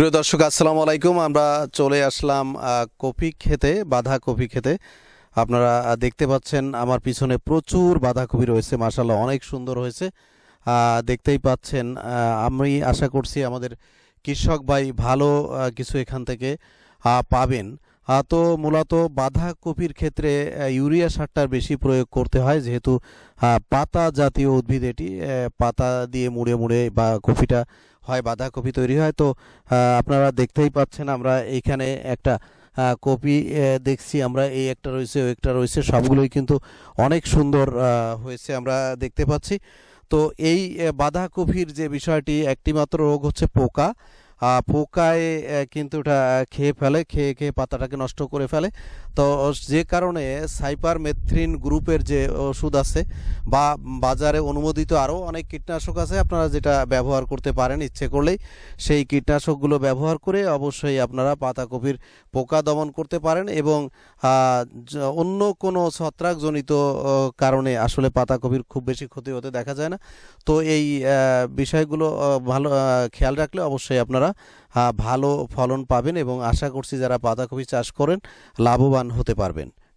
প্রিয় দর্শক, আসসালামু আলাইকুম। আমরা চলে আসলাম কপি খেতে, বাঁধা কপি খেতে। আপনারা দেখতে পাচ্ছেন আমার পিছনে প্রচুর বাঁধাকপি রয়েছে মাসাল্লাহ অনেক সুন্দর হয়েছে। দেখতেই পাচ্ছেন আমি আশা করছি আমাদের কৃষক ভাই ভালো কিছু এখান থেকে পাবেন। তো মূলত বাঁধাকপির ক্ষেত্রে ইউরিয়া সারটার বেশি প্রয়োগ করতে হয়, যেহেতু পাতা জাতীয় উদ্ভিদ এটি পাতা দিয়ে মুড়ে মুড়ে বা কপিটা হয়, বাঁধাকপি তৈরি হয়। তো আপনারা দেখতেই পাচ্ছেন আমরা এইখানে একটা কপি দেখছি আমরা। এই একটা রয়েছে ওই একটা রয়েছে। সবগুলোই কিন্তু অনেক সুন্দর হয়েছে আমরা দেখতে পাচ্ছি। তো এই বাঁধাকপির যে বিষয়টি, একটিমাত্র রোগ হচ্ছে পোকা। পোকায় কিন্তু এটা খেয়ে ফেলে, খেয়ে খেয়ে পাতাটাকে নষ্ট করে ফেলে। তো যে কারণে সাইপার মেথ্রিন গ্রুপের যে ওষুধ আছে বা বাজারে অনুমোদিত আরও অনেক কীটনাশক আছে, আপনারা যেটা ব্যবহার করতে পারেন ইচ্ছে করলেই, সেই কীটনাশকগুলো ব্যবহার করে অবশ্যই আপনারা পাতাকপির পোকা দমন করতে পারেন এবং অন্য কোনো ছত্রাকজনিত কারণে আসলে পাতাকপির খুব বেশি ক্ষতি হতে দেখা যায় না। তো এই বিষয়গুলো ভালো খেয়াল রাখলে অবশ্যই আপনারা ভালো ফলন পাবেন এবং আশা করছি যারা বাঁধাকপি চাষ করেন লাভবান হতে পারবেন।